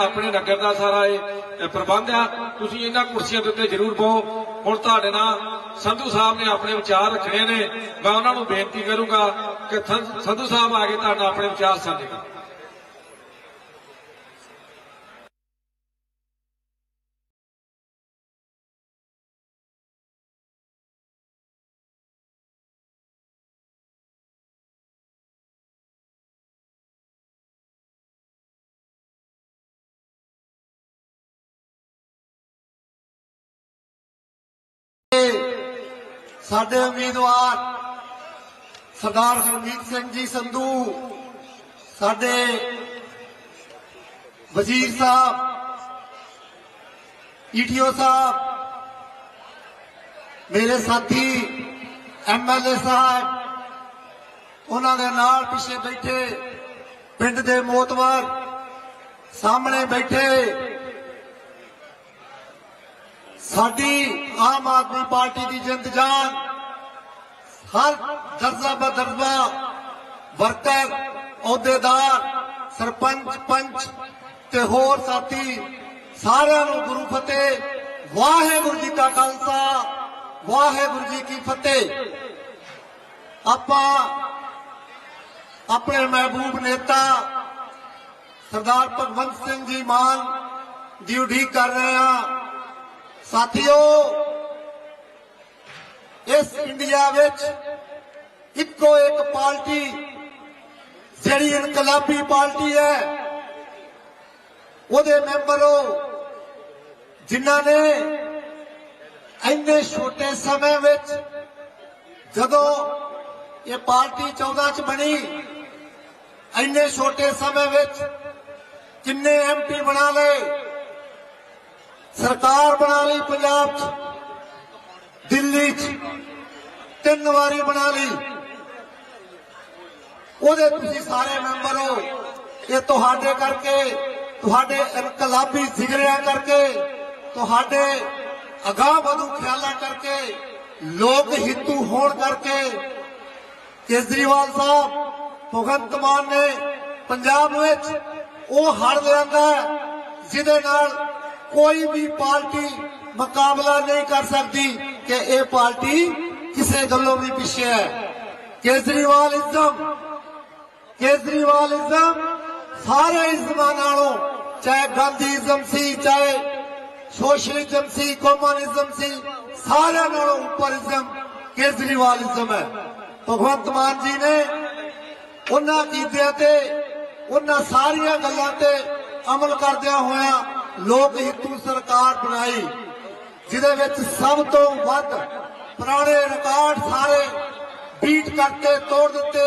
ਆਪਣੇ ਨਗਰ ਦਾ ਸਾਰਾ ਇਹ ਪ੍ਰਬੰਧ ਆ। ਤੁਸੀਂ ਇਹਨਾਂ ਕੁਰਸੀਆਂ ਦੇ ਉੱਤੇ ਜ਼ਰੂਰ ਪਾਓ ਹੁਣ ਤੁਹਾਡੇ ਨਾਲ ਸੰਧੂ ਸਾਹਿਬ ਨੇ ਆਪਣੇ ਵਿਚਾਰ ਰੱਖਣੇ ਨੇ। ਮੈਂ ਉਹਨਾਂ ਨੂੰ ਬੇਨਤੀ ਕਰੂੰਗਾ ਕਿ ਸੰਧੂ ਸਾਹਿਬ ਆ ਕੇ ਤੁਹਾਡਾ ਆਪਣੇ ਵਿਚਾਰ ਸਾਂਝੇ ਕਰਨ। ਸਾਡੇ ਉਮੀਦਵਾਰ ਸਰਦਾਰ ਹਰਮੀਤ ਸਿੰਘ ਜੀ ਸੰਧੂ, ਸਾਡੇ ਵਜ਼ੀਰ ਸਾਹਿਬ ਈਟੀਓ ਸਾਹਿਬ, ਮੇਰੇ ਸਾਥੀ ਐਮਐਲਏ ਸਾਹਿਬ, ਉਹਨਾਂ ਦੇ ਨਾਲ ਪਿੱਛੇ ਬੈਠੇ ਪਿੰਡ ਦੇ ਮੋਤਵਰ ਸਾਹਮਣੇ ਬੈਠੇ ਸਾਡੀ ਆਮ ਆਦਮੀ ਪਾਰਟੀ ਦੀ ਜਿੰਦ ਜਾਨ, ਹਰ ਦਰਜਾ ਬਦਰਜਾ ਵਰਕਰ, ਅਹੁਦੇਦਾਰ, ਸਰਪੰਚ, ਪੰਚ ਤੇ ਹੋਰ ਸਾਥੀ ਸਾਰਿਆਂ ਨੂੰ ਗੁਰੂ ਫਤਿਹ, ਵਾਹਿਗੁਰੂ ਜੀ ਕਾ ਖਾਲਸਾ, ਵਾਹਿਗੁਰੂ ਜੀ ਕੀ ਫਤਿਹ। ਆਪਾਂ ਆਪਣੇ ਮਹਿਬੂਬ ਨੇਤਾ ਸਰਦਾਰ ਭਗਵੰਤ ਸਿੰਘ ਜੀ ਮਾਨ ਦੀ ਉਡੀਕ ਕਰ ਰਹੇ ਹਾਂ। ਸਾਥੀਓ, ਇਸ ਇੰਡੀਆ ਵਿੱਚ ਇੱਕੋ ਇੱਕ ਪਾਰਟੀ, ਜਿਹੜੀ ਇਨਕਲਾਬੀ ਪਾਰਟੀ ਹੈ, ਉਹਦੇ ਮੈਂਬਰ ਹੋ ਜਿਨ੍ਹਾਂ ਨੇ ਇੰਨੇ ਛੋਟੇ ਸਮੇਂ ਵਿੱਚ ਜਦੋਂ ਇਹ ਪਾਰਟੀ 14 ਚ ਬਣੀ, ਇੰਨੇ ਛੋਟੇ ਸਮੇਂ ਵਿੱਚ ਕਿੰਨੇ ਐਮਪੀ ਬਣਾ ਲਏ ਸਰਕਾਰ ਬਣਾ ਲਈ ਪੰਜਾਬ 'ਚ, ਦਿੱਲੀ 'ਚ, ਤਿੰਨ ਵਾਰੀ ਬਣਾ ਲਈ। ਉਹਦੇ ਤੁਸੀਂ ਸਾਰੇ ਮੈਂਬਰ ਹੋ। ਇਹ ਤੁਹਾਡੇ ਕਰਕੇ, ਤੁਹਾਡੇ ਇਨਕਲਾਬੀ ਜ਼ਿਗਰਿਆਂ ਕਰਕੇ, ਤੁਹਾਡੇ ਅਗਾਹ ਵਧੂ ਖਿਆਲਾਂ ਕਰਕੇ, ਲੋਕ ਹਿੱਤੂ ਹੋਣ ਕਰਕੇ ਕੇਜਰੀਵਾਲ ਸਾਹਿਬ, ਭਗਵੰਤ ਮਾਨ ਨੇ ਪੰਜਾਬ ਵਿੱਚ ਉਹ ਹੜ ਲਿਆਂਦਾ ਜਿਹਦੇ ਨਾਲ ਕੋਈ ਵੀ ਪਾਰਟੀ ਮੁਕਾਬਲਾ ਨਹੀਂ ਕਰ ਸਕਦੀ ਕਿ ਇਹ ਪਾਰਟੀ ਕਿਸੇ ਗੱਲੋਂ ਵੀ ਪਿੱਛੇ ਹੈ। ਕੇਜਰੀਵਾਲਿਜ਼ਮ ਕੇਜਰੀਵਾਲਿਜ਼ਮ ਸਾਰੇ ਇਜ਼ਮਾਂ ਨਾਲੋਂ, ਚਾਹੇ ਗਾਂਧੀਇਜ਼ਮ ਸੀ, ਚਾਹੇ ਸੋਸ਼ਲਿਜ਼ਮ ਸੀ, ਕਮਿਊਨਿਜ਼ਮ ਸੀ, ਸਾਰਿਆਂ ਨਾਲੋਂ ਉਪਰ ਇਜ਼ਮ ਕੇਜਰੀਵਾਲ ਇਜ਼ਮ ਹੈ। ਭਗਵੰਤ ਮਾਨ ਜੀ ਨੇ ਉਹਨਾਂ ਕੀਤਿਆਂ ਤੇ, ਉਹਨਾਂ ਸਾਰੀਆਂ ਗੱਲਾਂ ਤੇ ਅਮਲ ਕਰਦਿਆਂ ਹੋਇਆ ਲੋਕ ਹਿੱਤੂ ਸਰਕਾਰ ਬਣਾਈ, ਜਿਹਦੇ ਵਿੱਚ ਸਭ ਤੋਂ ਵੱਧ ਪੁਰਾਣੇ ਰਿਕਾਰਡ ਸਾਰੇ ਬੀਟ ਕਰਕੇ ਤੋੜ ਦਿੱਤੇ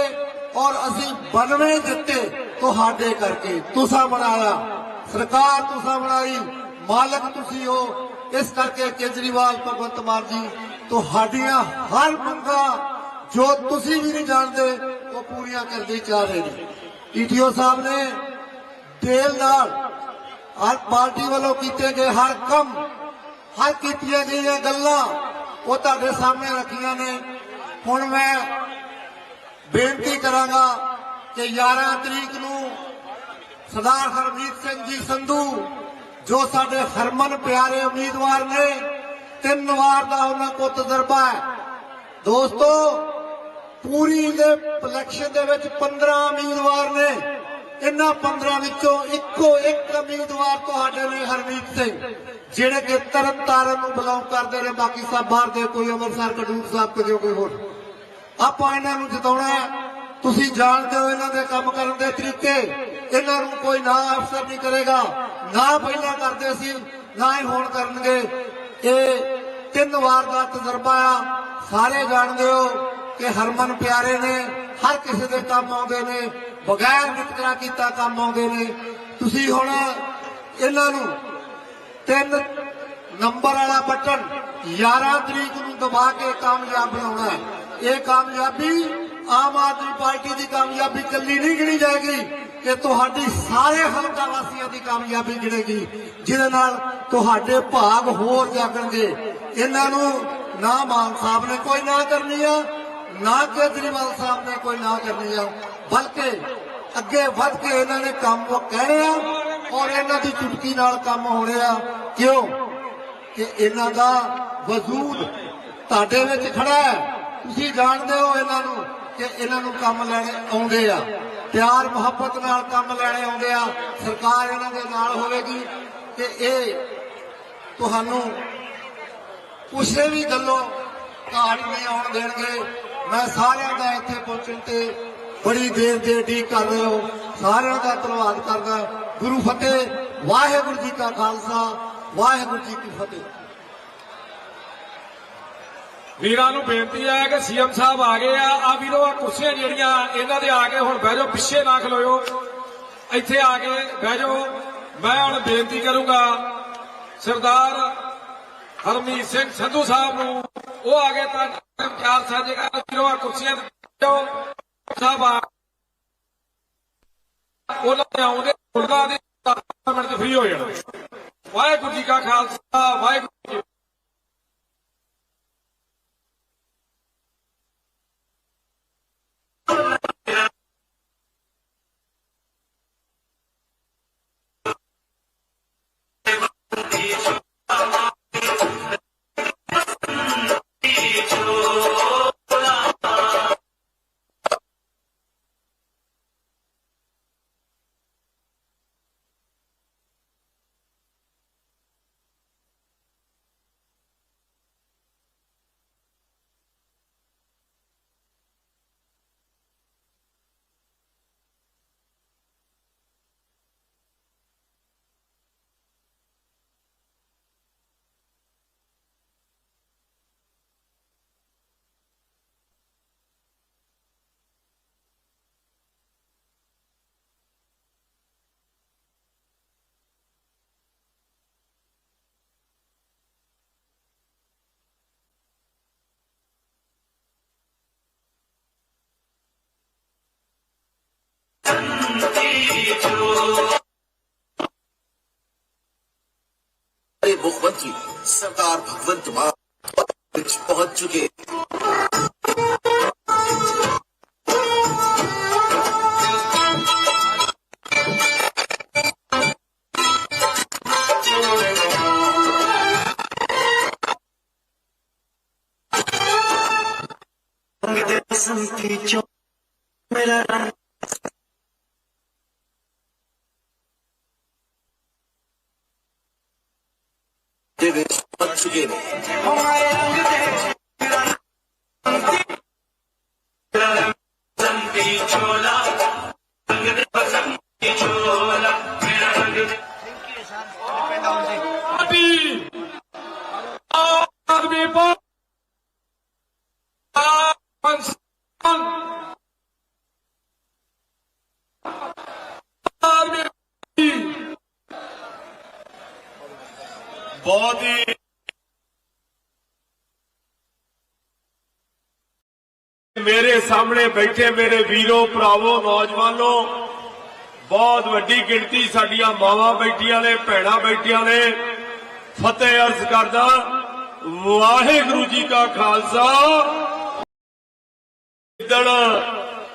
ਔਰ ਅਸੀਂ 92 ਜਿੱਤੇ ਤੁਹਾਡੇ ਕਰਕੇ। ਤੁਸੀਂ ਬਣਾਇਆ, ਸਰਕਾਰ ਤੁਸੀਂ ਬਣਾਈ, ਮਾਲਕ ਤੁਸੀਂ ਹੋ। ਇਸ ਕਰਕੇ ਕੇਜਰੀਵਾਲ, ਭਗਵੰਤ ਮਾਨ ਜੀ, ਤੁਹਾਡੀਆਂ ਹਰ ਮੰਗਾਂ ਜੋ ਤੁਸੀਂ ਵੀ ਨਹੀਂ ਜਾਣਦੇ, ਉਹ ਪੂਰੀਆਂ ਕਰਦੇ ਜਾ ਰਹੇ ਨੇ। ਈਟੀਓ ਸਾਹਿਬ ਨੇ ਤੇਲ ਨਾਲ ਹਰ ਪਾਰਟੀ ਵੱਲੋਂ ਕੀਤੇ ਗਏ ਹਰ ਕੰਮ, ਹਰ ਕੀਤੀਆਂ ਗਈਆਂ ਗੱਲਾਂ ਉਹ ਤੁਹਾਡੇ ਸਾਹਮਣੇ ਰੱਖੀਆਂ ਨੇ। ਹੁਣ ਮੈਂ ਬੇਨਤੀ ਕਰਾਂਗਾ ਕਿ 11 ਤਰੀਕ ਨੂੰ ਸਰਦਾਰ ਹਰਮੀਤ ਸਿੰਘ ਜੀ ਸੰਧੂ, ਜੋ ਸਾਡੇ ਹਰਮਨ ਪਿਆਰੇ ਉਮੀਦਵਾਰ ਨੇ, ਤਿੰਨ ਵਾਰ ਦਾ ਉਹਨਾਂ ਕੋਲ ਤਜਰਬਾ ਹੈ। ਦੋਸਤੋ, ਪੂਰੀ ਦੇ ਇਲੈਕਸ਼ਨ ਦੇ ਵਿੱਚ 15 ਉਮੀਦਵਾਰ ਨੇ। ਇਹਨਾਂ 15 ਵਿੱਚੋਂ ਇੱਕੋ ਇੱਕ ਉਮੀਦਵਾਰ ਤੁਹਾਡੇ ਲਈ ਹਰਮੀਤ ਸਿੰਘ, ਜਿਹੜੇ ਕਿ ਤਰਨ ਤਾਰਨ ਨੂੰ ਬਿਲੋਂਗ ਕਰਦੇ ਨੇ, ਬਾਕੀ ਸਭ ਬਾਹਰ ਦੇ, ਕੋਈ ਅੰਮ੍ਰਿਤਸਰ, ਕਡੂਰ ਸਾਹਿਬ ਤੇ ਕੋਈ ਹੋਰ। ਆਪਾਂ ਇਹਨਾਂ ਨੂੰ ਜਿਤਾਉਣਾ ਹੈ। ਤੁਸੀਂ ਜਾਣਦੇ ਹੋ ਇਹਨਾਂ ਦੇ ਕੰਮ ਕਰਨ ਦੇ ਤਰੀਕੇ। ਇਹਨਾਂ ਨੂੰ ਕੋਈ ਨਾ ਅਫਸਰ ਨਹੀਂ ਕਰੇਗਾ, ਨਾ ਪਹਿਲਾਂ ਕਰਦੇ ਸੀ, ਨਾ ਹੀ ਹੁਣ ਕਰਨਗੇ। ਇਹ ਤਿੰਨ ਵਾਰ ਦਾ ਤਜਰਬਾ ਆ। ਸਾਰੇ ਜਾਣਦੇ ਹੋ ਕਿ ਹਰਮਨ ਪਿਆਰੇ ਨੇ, ਹਰ ਕਿਸੇ ਦੇ ਕੰਮ ਆਉਂਦੇ ਨੇ। ਬਗੈਰ ਵਿਤਕਰਾ ਕੀਤਾ ਕੰਮ ਆਉਂਦੇ ਨੇ। ਤੁਸੀਂ ਹੁਣ ਇਹਨਾਂ ਨੂੰ ਤਿੰਨ ਨੰਬਰ ਵਾਲਾ ਬਟਨ 11 ਤਰੀਕ ਨੂੰ ਦਬਾ ਕੇ ਕਾਮਯਾਬ ਬਣਾਉਣਾ ਇਹ ਕਾਮਯਾਬੀ ਆਮ ਆਦਮੀ ਪਾਰਟੀ ਦੀ ਕਾਮਯਾਬੀ ਕੱਲੀ ਨਹੀਂ ਗਿਣੀ ਜਾਏਗੀ ਕਿ ਤੁਹਾਡੀ ਸਾਰੇ ਹਲਕਾ ਵਾਸੀਆਂ ਦੀ ਕਾਮਯਾਬੀ ਗਿਣੇਗੀ, ਜਿਹਦੇ ਨਾਲ ਤੁਹਾਡੇ ਭਾਗ ਹੋਰ ਜਾਗਣਗੇ। ਇਹਨਾਂ ਨੂੰ ਨਾ ਮਾਨ ਸਾਹਿਬ ਨੇ ਕੋਈ ਨਾ ਕਰਨੀ ਆ, ਨਾ ਕੇਜਰੀਵਾਲ ਸਾਹਿਬ ਨੇ ਕੋਈ ਨਾ ਕਰਨੀ ਆ। ਬਲਕਿ ਅੱਗੇ ਵੱਧ ਕੇ ਇਹਨਾਂ ਨੇ ਕੰਮ ਕਹਿਣੇ ਆ ਔਰ ਇਹਨਾਂ ਦੀ ਚੁਟਕੀ ਨਾਲ ਕੰਮ ਹੋਣੇ ਆ। ਕਿਉਂ? ਕਿ ਇਹਨਾਂ ਦਾ ਵਜੂਦ ਤੁਹਾਡੇ ਵਿੱਚ ਖੜਾ ਹੈ। ਤੁਸੀਂ ਜਾਣਦੇ ਹੋ ਇਹਨਾਂ ਨੂੰ ਕਿ ਇਹਨਾਂ ਨੂੰ ਕੰਮ ਲੈਣੇ ਆਉਂਦੇ ਆ। ਪਿਆਰ, ਮੁਹੱਬਤ ਨਾਲ ਕੰਮ ਲੈਣੇ ਆਉਂਦੇ ਆ। ਸਰਕਾਰ ਇਹਨਾਂ ਦੇ ਨਾਲ ਹੋਵੇਗੀ ਤੇ ਇਹ ਤੁਹਾਨੂੰ ਕਿਸੇ ਵੀ ਗੱਲੋਂ ਘਾਟ ਨਹੀਂ ਆਉਣ ਦੇਣਗੇ। ਮੈਂ ਸਾਰਿਆਂ ਦਾ ਇੱਥੇ ਪਹੁੰਚਣ ਤੇ ਬੜੀ ਦੇਰ ਦੇ ਉਡੀਕ ਕਰ ਰਹੇ ਹੋ। ਸਾਰਿਆਂ ਦਾ ਧੰਨਵਾਦ ਕਰਦਾ ਗੁਰੂ ਫਤਿਹ, ਵਾਹਿਗੁਰੂ ਜੀ ਕਾ ਖਾਲਸਾ, ਵਾਹਿਗੁਰੂ ਜੀ ਕੀ ਫਤਿਹ। ਵੀਰਾਂ ਨੂੰ ਬੇਨਤੀ ਹੈ ਕਿ ਸੀਐਮ ਸਾਹਿਬ ਆ ਗਏ ਆ। ਆ ਵੀਰੋ ਆ ਕੁਰਸੀਆਂ ਜਿਹੜੀਆਂ, ਇਹਨਾਂ ਦੇ ਆ ਕੇ ਹੁਣ ਬਹਿ ਜਾਓ, ਪਿੱਛੇ ਨਾ ਖਲੋਇਓ। ਇੱਥੇ ਆ ਕੇ ਬਹਿ ਜਾਓ। ਮੈਂ ਹੁਣ ਬੇਨਤੀ ਕਰੂੰਗਾ, ਸਰਦਾਰ ਹਰਮੀਤ ਸਿੰਘ ਸੰਧੂ ਸਾਹਿਬ ਨੂੰ। ਉਹ ਆ ਗਏ ਤਾਂ ਚਾਰ ਸਾਜੇਗਾ ਵੀਰੋ ਆ ਕੁਰਸੀਆਂ ਤੇ ਜਾਓ। ਸਾਹਿਬ ਆ ਉਹਨਾਂ ਦੇ ਆਉਂਦੇ ਉਹਨਾਂ ਦੇ 10 ਮਿੰਟ ਫ੍ਰੀ ਹੋ ਜਾਣਾ। ਵਾਹਿਗੁਰੂ ਜੀ ਕਾ ਖਾਲਸਾ, ਵਾਹਿਗੁਰੂ ਜੀ ਸਰਦਾਰ ਭਗਵੰਤ ਮਾਨ ਪਹੁੰਚ ਚੁੱਕੇ ਪਹੁੰਚ ਚੁੱਕੇ ਬੈਠੇ ਮੇਰੇ ਵੀਰੋ, ਭਰਾਵੋ, ਨੌਜਵਾਨੋ, ਬਹੁਤ ਵੱਡੀ ਗਿਣਤੀ ਸਾਡੀਆਂ ਮਾਵਾਂ ਬੈਠੀਆਂ ਨੇ, ਭੈਣਾਂ ਬੈਠੀਆਂ ਨੇ। ਫਤਿਹ ਅਰਜ਼ ਕਰਦਾ, ਵਾਹਿਗੁਰੂ ਜੀ ਕਾ ਖਾਲਸਾ। ਜਿੱਦਣ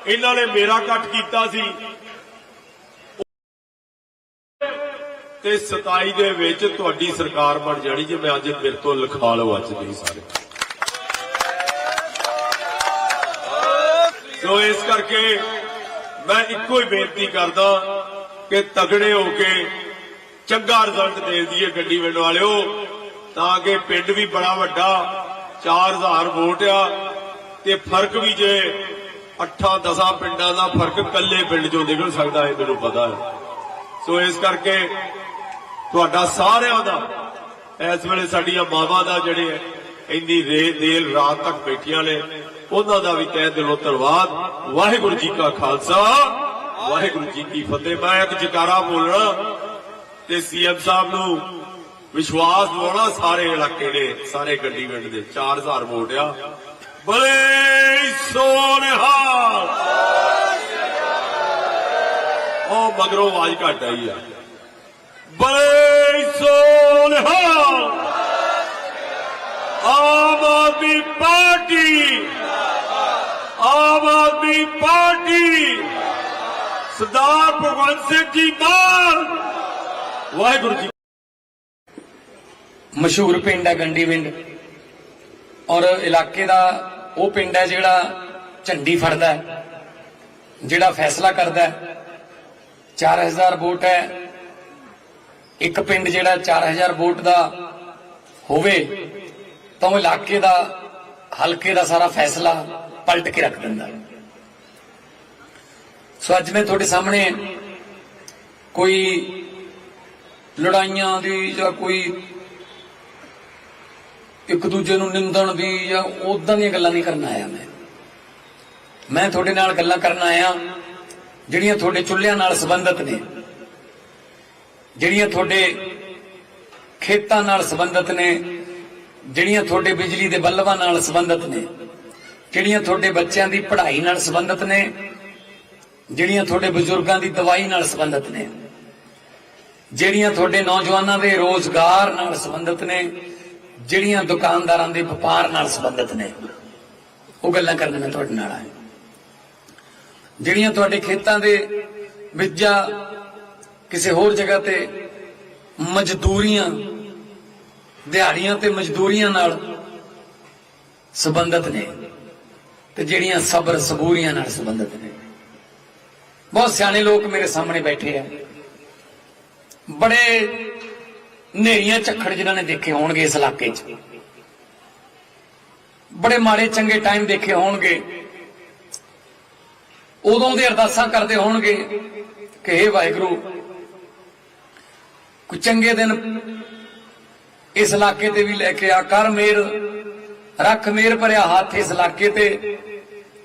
ਇਹਨਾਂ ਨੇ ਮੇਰਾ ਕੱਟ ਕੀਤਾ ਸੀ, ਤੇ 27 ਦੇ ਵਿੱਚ ਤੁਹਾਡੀ ਸਰਕਾਰ ਬਣ ਜਾਣੀ ਜੇ ਮੈਂ ਅੱਜ ਮੇਰੇ ਤੋਂ ਲਿਖਾ ਲਓ ਅੱਜ ਨਹੀਂ ਸਾਰੇ। ਸੋ ਇਸ ਕਰਕੇ ਮੈਂ ਇੱਕੋ ਹੀ ਬੇਨਤੀ ਕਰਦਾ ਕਿ ਤਗੜੇ ਹੋ ਕੇ ਚੰਗਾ ਰਿਜ਼ਲਟ ਦੇ ਦਈਏ ਗੱਡੀ ਵਿੰਡ ਵਾਲਿਓ, ਤਾਂ ਕਿ ਪਿੰਡ ਵੀ ਬੜਾ ਵੱਡਾ 4000 ਵੋਟ ਆ, ਤੇ ਫ਼ਰਕ ਵੀ ਜੇ 8-10 ਪਿੰਡਾਂ ਦਾ ਫ਼ਰਕ ਕੱਲੇ ਪਿੰਡ ਚੋਂ ਨਿਕਲ ਸਕਦਾ ਹੈ ਮੈਨੂੰ ਪਤਾ ਹੈ। ਸੋ ਇਸ ਕਰਕੇ ਤੁਹਾਡਾ ਸਾਰਿਆਂ ਦਾ, ਇਸ ਵੇਲੇ ਸਾਡੀਆਂ ਮਾਵਾਂ ਦਾ ਜਿਹੜੇ ਇੰਨੀ ਰੇ ਦੇਲ ਰਾਤ ਤੱਕ ਬੈਠੀਆਂ ਨੇ। ਉਹਨਾਂ ਦਾ ਵੀ ਤਹਿ ਦਿਲੋਂ ਧੰਨਵਾਦ। ਵਾਹਿਗੁਰੂ ਜੀ ਕਾ ਖਾਲਸਾ। ਵਾਹਿਗੁਰੂ ਜੀ ਕੀ ਫਤਿਹ। ਮੈਂ ਇੱਕ ਜਕਾਰਾ ਬੋਲਣਾ ਤੇ ਸੀਐਮ ਸਾਹਿਬ ਨੂੰ ਵਿਸ਼ਵਾਸ ਦਿਵਾਉਣਾ ਸਾਰੇ ਇਲਾਕੇ ਦੇ, ਸਾਰੇ ਗੱਡੀ ਪਿੰਡ ਦੇ। 4000 ਵੋਟ ਆ। ਬਲੇ ਸੋਨਿਹਾਲ। ਉਹ ਮਗਰੋਂ ਆਵਾਜ਼ ਘੱਟ ਆਈ ਆ। ਬਲੇ ਸੋਨਿਹਾਲ। ਆਮ ਆਦਮੀ ਪਾਰਟੀ। ਆਮ ਆਦਮੀ ਪਾਰਟੀ। ਸਰਦਾਰ ਭਗਵੰਤ ਸਿੰਘ ਜੀ ਮਾਨ ਵਾਹਿਗੁਰੂ ਜੀ। ਮਸ਼ਹੂਰ ਪਿੰਡ ਹੈ ਗੰਡੀ ਪਿੰਡ। ਔਰ ਇਲਾਕੇ ਦਾ ਉਹ ਪਿੰਡ ਹੈ ਜਿਹੜਾ ਝੰਡੀ ਫੜਦਾ ਹੈ, ਜਿਹੜਾ ਫੈਸਲਾ ਕਰਦਾ ਹੈ। 4000 ਵੋਟ ਹੈ। ਇੱਕ ਪਿੰਡ ਜਿਹੜਾ 4000 ਵੋਟ ਦਾ ਹੋਵੇ ਤਾਂ ਉਹ ਇਲਾਕੇ ਦਾ, ਹਲਕੇ ਦਾ ਸਾਰਾ ਫੈਸਲਾ ਪਲਟ ਕੇ ਰੱਖ ਦਿੰਦਾ। ਸੋ ਅੱਜ ਮੈਂ ਤੁਹਾਡੇ ਸਾਹਮਣੇ ਕੋਈ ਲੜਾਈਆਂ ਦੀ ਜਾਂ ਕੋਈ ਇੱਕ ਦੂਜੇ ਨੂੰ ਨਿੰਦਣ ਦੀ ਜਾਂ ਉਦਾਂ ਦੀਆਂ ਗੱਲਾਂ ਨਹੀਂ ਕਰਨ ਆਇਆ ਮੈਂ। ਮੈਂ ਤੁਹਾਡੇ ਨਾਲ ਗੱਲਾਂ ਕਰਨ ਆਇਆ ਜਿਹੜੀਆਂ ਤੁਹਾਡੇ ਚੁੱਲ੍ਹਿਆਂ ਨਾਲ ਸੰਬੰਧਿਤ ਨੇ, ਜਿਹੜੀਆਂ ਤੁਹਾਡੇ ਖੇਤਾਂ ਨਾਲ ਸੰਬੰਧਿਤ ਨੇ ਜਿਹੜੀਆਂ ਤੁਹਾਡੇ ਬਿਜਲੀ ਦੇ ਬੱਲਬਾਂ ਨਾਲ ਸੰਬੰਧਿਤ ਨੇ, ਜਿਹੜੀਆਂ ਤੁਹਾਡੇ ਬੱਚਿਆਂ ਦੀ ਪੜ੍ਹਾਈ ਨਾਲ ਸੰਬੰਧਿਤ ਨੇ, ਜਿਹੜੀਆਂ ਤੁਹਾਡੇ ਬਜ਼ੁਰਗਾਂ ਦੀ ਦਵਾਈ ਨਾਲ ਸੰਬੰਧਿਤ ਨੇ, ਜਿਹੜੀਆਂ ਤੁਹਾਡੇ ਨੌਜਵਾਨਾਂ ਦੇ ਰੋਜ਼ਗਾਰ ਨਾਲ ਸੰਬੰਧਿਤ ਨੇ, ਜਿਹੜੀਆਂ ਦੁਕਾਨਦਾਰਾਂ ਦੇ ਵਪਾਰ ਨਾਲ ਸੰਬੰਧਿਤ ਨੇ। ਉਹ ਗੱਲਾਂ ਕਰਨ ਮੈਂ ਤੁਹਾਡੇ ਨਾਲ ਆਇਆ। ਜਿਹੜੀਆਂ ਤੁਹਾਡੇ ਖੇਤਾਂ ਦੇ ਵਿੱਚ ਜਾਂ ਕਿਸੇ ਹੋਰ ਜਗ੍ਹਾ ਤੇ ਮਜ਼ਦੂਰੀਆਂ ਦਿਹਾੜੀਆਂ ਤੇ ਮਜ਼ਦੂਰੀਆਂ ਨਾਲ ਸੰਬੰਧਿਤ ਨੇ ਤੇ ਜਿਹੜੀਆਂ ਸਬਰ ਸਬੂਰੀਆਂ ਨਾਲ ਸੰਬੰਧਿਤ ਨੇ। ਬਹੁਤ ਸਿਆਣੇ ਲੋਕ ਮੇਰੇ ਸਾਹਮਣੇ ਬੈਠੇ ਆ। ਬੜੇ ਨੇਰੀਆਂ ਝੱਖੜ ਜਿਨ੍ਹਾਂ ਨੇ ਦੇਖੇ ਹੋਣਗੇ ਇਸ ਇਲਾਕੇ 'ਚ। ਬੜੇ ਮਾੜੇ ਚੰਗੇ ਟਾਈਮ ਦੇਖੇ ਹੋਣਗੇ। ਉਦੋਂ ਦੇ ਅਰਦਾਸਾਂ ਕਰਦੇ ਹੋਣਗੇ ਕਿ हे ਵਾਹਿਗੁਰੂ, ਕੋਈ ਚੰਗੇ ਦਿਨ ਇਸ ਇਲਾਕੇ ਤੇ ਵੀ ਲੈ ਕੇ ਆ। ਕਰ ਮੇਰ, ਰੱਖ ਮੇਰ ਭਰਿਆ ਹੱਥ ਇਸ ਇਲਾਕੇ ਤੇ।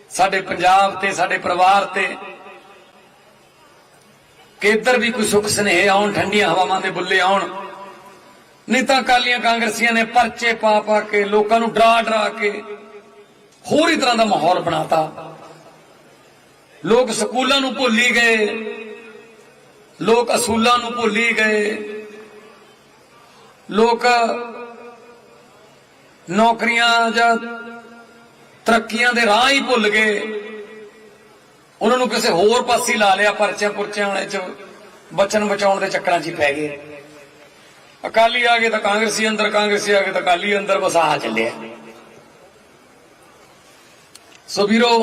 ਸਾਡੇ ਪੰਜਾਬ ਤੇ, ਸਾਡੇ ਪਰਿਵਾਰ ਤੇ। ਕਿ ਇੱਧਰ ਵੀ ਕੋਈ ਸੁੱਖ ਸਨੇਹ ਆਉਣ, ਠੰਡੀਆਂ ਹਵਾਵਾਂ ਦੇ ਬੁੱਲੇ ਆਉਣ। ਨਹੀਂ ਤਾਂ ਕਾਲੀਆਂ ਕਾਂਗਰਸੀਆਂ ਨੇ ਪਰਚੇ ਪਾ ਪਾ ਕੇ, ਲੋਕਾਂ ਨੂੰ ਡਰਾ ਡਰਾ ਕੇ ਹੋਰ ਹੀ ਤਰ੍ਹਾਂ ਦਾ ਮਾਹੌਲ ਬਣਾਤਾ। ਲੋਕ ਸਕੂਲਾਂ ਨੂੰ ਭੁੱਲੀ ਗਏ। ਲੋਕ ਅਸੂਲਾਂ ਨੂੰ ਭੁੱਲੀ ਗਏ। ਲੋਕ ਨੌਕਰੀਆਂ ਜਾਂ ਤਰੱਕੀਆਂ ਦੇ ਰਾਹ ਹੀ ਭੁੱਲ ਗਏ। ਉਹਨਾਂ ਨੂੰ ਕਿਸੇ ਹੋਰ ਪਾਸੇ ਲਾ ਲਿਆ, ਪਰਚਿਆਂ ਪੁਰਚਿਆਂ ਹੋਣੇ ਚ ਬਚਨ ਬਚਾਉਣ ਦੇ ਚੱਕਰਾਂ 'ਚ ਹੀ ਪੈ ਗਏ। ਅਕਾਲੀ ਆ ਗਏ ਤਾਂ ਕਾਂਗਰਸੀ ਅੰਦਰ, ਕਾਂਗਰਸੀ ਆ ਗਏ ਤਾਂ ਅਕਾਲੀ ਅੰਦਰ, ਬਸ ਆਹ ਚੱਲਿਆ। ਸੋ ਵੀਰੋ,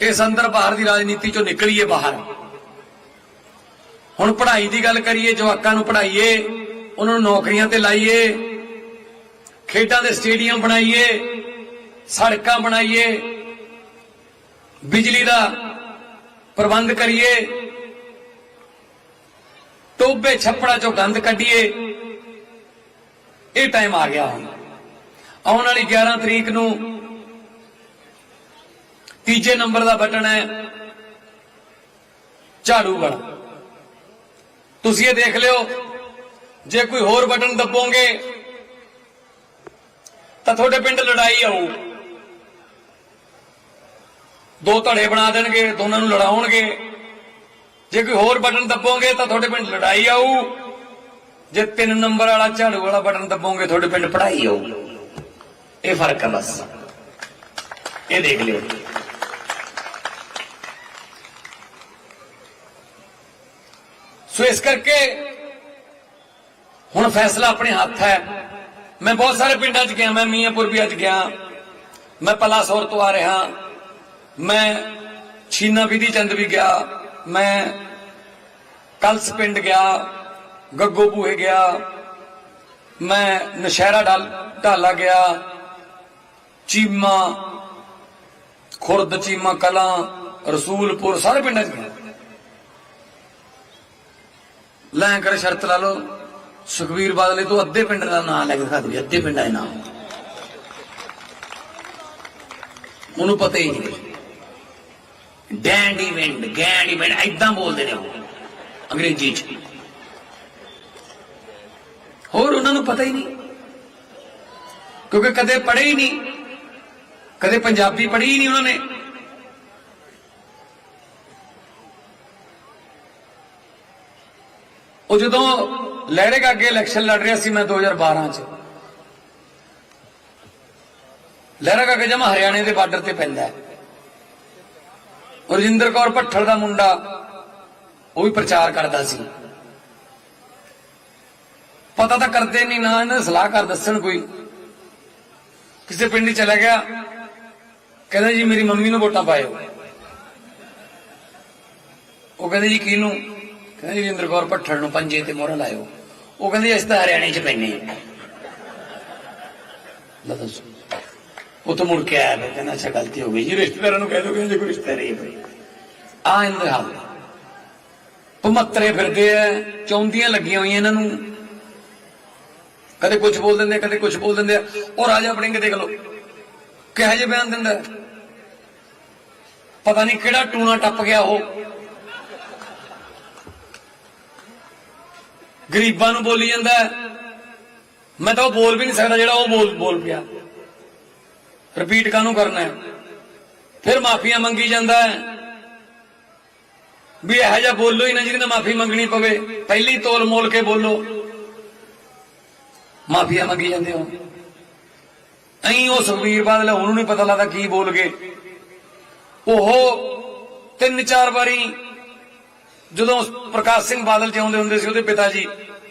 ਇਸ ਅੰਦਰ ਬਾਹਰ ਦੀ ਰਾਜਨੀਤੀ ਚੋਂ ਨਿਕਲੀਏ ਬਾਹਰ। ਹੁਣ ਪੜ੍ਹਾਈ ਦੀ ਗੱਲ ਕਰੀਏ, ਜਵਾਕਾਂ ਨੂੰ ਪੜ੍ਹਾਈਏ, ਉਹਨਾਂ ਨੂੰ ਨੌਕਰੀਆਂ ਤੇ ਲਾਈਏ, ਖੇਡਾਂ ਦੇ ਸਟੇਡੀਅਮ ਬਣਾਈਏ, ਸੜਕਾਂ ਬਣਾਈਏ, ਬਿਜਲੀ ਦਾ ਪ੍ਰਬੰਧ ਕਰੀਏ ਟੋਬੇ ਛੱਪੜਾ ਚੋਂ ਗੰਦ ਕੱਢੀਏ, ਇਹ ਟਾਈਮ ਆ ਗਿਆ ਹੁਣ। ਆਉਣ ਵਾਲੀ 11 ਤਰੀਕ ਨੂੰ ਤੀਜੇ ਨੰਬਰ ਦਾ ਬਟਨ ਹੈ ਝਾੜੂ ਵਾਲਾ। ਤੁਸੀਂ ਇਹ ਦੇਖ ਲਿਓ। ਜੇ ਕੋਈ ਹੋਰ ਬਟਨ ਦੱਬੋਗੇ, ਤਾਂ ਤੁਹਾਡੇ ਪਿੰਡ ਲੜਾਈ ਆਊ। ਦੋ ਧੜੇ ਬਣਾ ਦੇਣਗੇ, ਦੋਨਾਂ ਨੂੰ ਲੜਾਉਣਗੇ। ਜੇ ਕੋਈ ਹੋਰ ਬਟਨ ਦੱਬੋਗੇ, ਤਾਂ ਤੁਹਾਡੇ ਪਿੰਡ ਲੜਾਈ ਆਊ। ਜੇ ਤਿੰਨ ਨੰਬਰ ਵਾਲਾ ਝਾੜੂ ਵਾਲਾ ਬਟਨ ਦੱਬੋਗੇ, ਤੁਹਾਡੇ ਪਿੰਡ ਪੜਾਈ ਆਊ। ਇਹ ਫ਼ਰਕ ਹੈ ਬਸ। ਇਹ ਦੇਖ ਲਿਓ। ਸੋ ਇਸ ਕਰਕੇ ਹੁਣ ਫੈਸਲਾ ਆਪਣੇ ਹੱਥ ਹੈ। ਮੈਂ ਬਹੁਤ ਸਾਰੇ ਪਿੰਡਾਂ 'ਚ ਗਿਆ, ਮੈਂ ਮੀਆਂਪੁਰ ਵੀ ਅੱਜ ਗਿਆ। ਮੈਂ ਪਲਾਸੌਰ ਤੋਂ ਆ ਰਿਹਾ। ਮੈਂ ਛੀਨਾ ਵਿਧੀ ਚੰਦ ਵੀ ਗਿਆ। ਮੈਂ ਕਲਸ ਪਿੰਡ ਗਿਆ, ਗੱਗੋ ਬੂਹੇ ਗਿਆ। ਮੈਂ ਨਸ਼ਹਿਰਾ ਡਾਲ, ਢਾਲਾ ਗਿਆ। ਚੀਮਾ, ਖੁਰਦ, ਚੀਮਾ ਕਲਾਂ, ਰਸੂਲਪੁਰ, ਸਾਰੇ ਪਿੰਡਾਂ 'ਚ ਗਿਆ। ਲੈ ਕਰ ਸ਼ਰਤ ਲਾ ਲਓ। ਸੁਖਵੀਰ ਬਾਦਲੇ ਤੋਂ ਅੱਧੇ ਪਿੰਡ ਦਾ ਨਾਮ ਲੈ ਕੇ ਦਿਖਾ ਦਿਓ ਅੱਧੇ ਪਿੰਡਾਂ ਦੇ ਨਾਮ ਉਹਨੂੰ ਪਤਾ ਹੀ ਨਹੀਂ। ਡੈਂਡ ਵਿੰਡ ਗੈਂਡ ਵਿੰਡ ਐਦਾਂ ਬੋਲਦੇ ਨੇ ਉਹ, ਅੰਗਰੇਜ਼ੀ ਚ। ਹੋਰ ਉਹਨਾਂ ਨੂੰ ਪਤਾ ਹੀ ਨਹੀਂ। ਕਿਉਂਕਿ ਕਦੇ ਪੜ੍ਹੇ ਹੀ ਨਹੀਂ। ਕਦੇ ਪੰਜਾਬੀ ਪੜ੍ਹੀ ਹੀ ਨਹੀਂ ਉਹਨਾਂ ਨੇ। ਉਹ ਜਦੋਂ ਲਹਿਰੇ ਅੱਗੇ ਇਲੈਕਸ਼ਨ ਲੜ ਰਿਹਾ ਸੀ ਮੈਂ 2012 ਚ। ਲਹਿਰਾ ਅੱਗੇ ਜਮਾ ਹਰਿਆਣੇ ਦੇ ਬਾਰਡਰ ਤੇ ਪੈਂਦਾ ਹੈ। ਰਜਿੰਦਰ ਕੌਰ ਭੱਠਲ ਦਾ ਮੁੰਡਾ, ਉਹ ਵੀ ਪ੍ਰਚਾਰ ਕਰਦਾ ਸੀ। ਪਤਾ ਤਾਂ ਕਰਦੇ ਨਹੀਂ ਨਾ, ਇਹਨਾਂ ਸਲਾਹਕਾਰ ਦੱਸਣ ਕੋਈ। ਕਿਸੇ ਪਿੰਡ 'ਚ ਚਲਾ ਗਿਆ। ਕਹਿੰਦਾ ਜੀ, ਮੇਰੀ ਮੰਮੀ ਨੂੰ ਵੋਟਾਂ ਪਾਇਓ। ਉਹ ਕਹਿੰਦੇ ਜੀ, ਕਿਹਨੂੰ? ਕਹਿੰਦੇ ਜੀ ਕੌਰ ਭੱਠੜ ਨੂੰ ਪੰਜੇ ਤੇ ਮੋਹਰ ਲਾਇਓ। ਉਹ ਕਹਿੰਦੇ, ਅਸੀਂ ਤਾਂ ਹਰਿਆਣੇ 'ਚ ਪੈਨੇ ਹਾਂ। ਦੱਸੋ। ਉਹ ਤਾਂ ਮੁੜ ਕੇ ਆਇਆ ਫਿਰ, ਕਹਿੰਦਾ, ਅੱਛਾ, ਗਲਤੀ ਹੋ ਗਈ ਜੀ। ਰਿਸ਼ਤੇਦਾਰਾਂ ਨੂੰ ਕਹਿ ਦੋ ਕਿ ਜੇ ਕੋਈ ਰਿਸ਼ਤਾ ਨਹੀਂ ਭਾਈ ਆ ਇਹਨਾਂ ਦਾ ਹਾਲ। ਭਮੱਤਰੇ ਫਿਰਦੇ ਐ ਚੌਂਦੀਆਂ ਲੱਗੀਆਂ ਹੋਈਆਂ ਇਹਨਾਂ ਨੂੰ। ਕਦੇ ਕੁਝ ਬੋਲ ਦਿੰਦੇ ਕਦੇ ਕੁਝ ਬੋਲ ਦਿੰਦੇ ਆ। ਉਹ ਰਾਜਾ ਬੜਿੰਗ ਦੇਖ ਲਓ, ਕਿਹੋ ਜਿਹੇ ਬਿਆਨ ਦਿੰਦਾ। ਪਤਾ ਨਹੀਂ ਕਿਹੜਾ ਟੂਣਾ ਟੱਪ ਗਿਆ ਉਹ। ਗਰੀਬਾਂ ਨੂੰ ਬੋਲੀ ਜਾਂਦਾ ਮੈਂ ਤਾਂ ਉਹ ਬੋਲ ਵੀ ਨਹੀਂ ਸਕਦਾ ਜਿਹੜਾ ਉਹ ਬੋਲ ਬੋਲ ਪਿਆ। ਰਿਪੀਟ ਕਾਹਨੂੰ ਕਰਨਾ ਹੈ? ਫਿਰ ਮਾਫੀਆਂ ਮੰਗੀ ਜਾਂਦਾ ਹੈ। ਵੀ ਇਹੋ ਜਿਹਾ ਬੋਲੋ ਹੀ ਨਾ ਜਿਹਨੇ ਨਾਲ ਮਾਫੀ ਮੰਗਣੀ ਪਵੇ। ਪਹਿਲੀ ਤੋਲ ਮੋਲ ਕੇ ਬੋਲੋ। ਮਾਫੀਆਂ ਮੰਗੀ ਜਾਂਦੇ ਹੋ। ਅਹੀਂ ਉਹ ਸੁਖਬੀਰ ਬਾਦਲ, ਉਹਨੂੰ ਨਹੀਂ ਪਤਾ ਲੱਗਦਾ ਕੀ ਬੋਲ ਗਏ। ਉਹ ਤਿੰਨ ਚਾਰ ਵਾਰੀ ਜਦੋਂ ਪ੍ਰਕਾਸ਼ ਸਿੰਘ ਬਾਦਲ ਜਿਉਂਦੇ ਹੁੰਦੇ ਸੀ ਉਹਦੇ ਪਿਤਾ ਜੀ,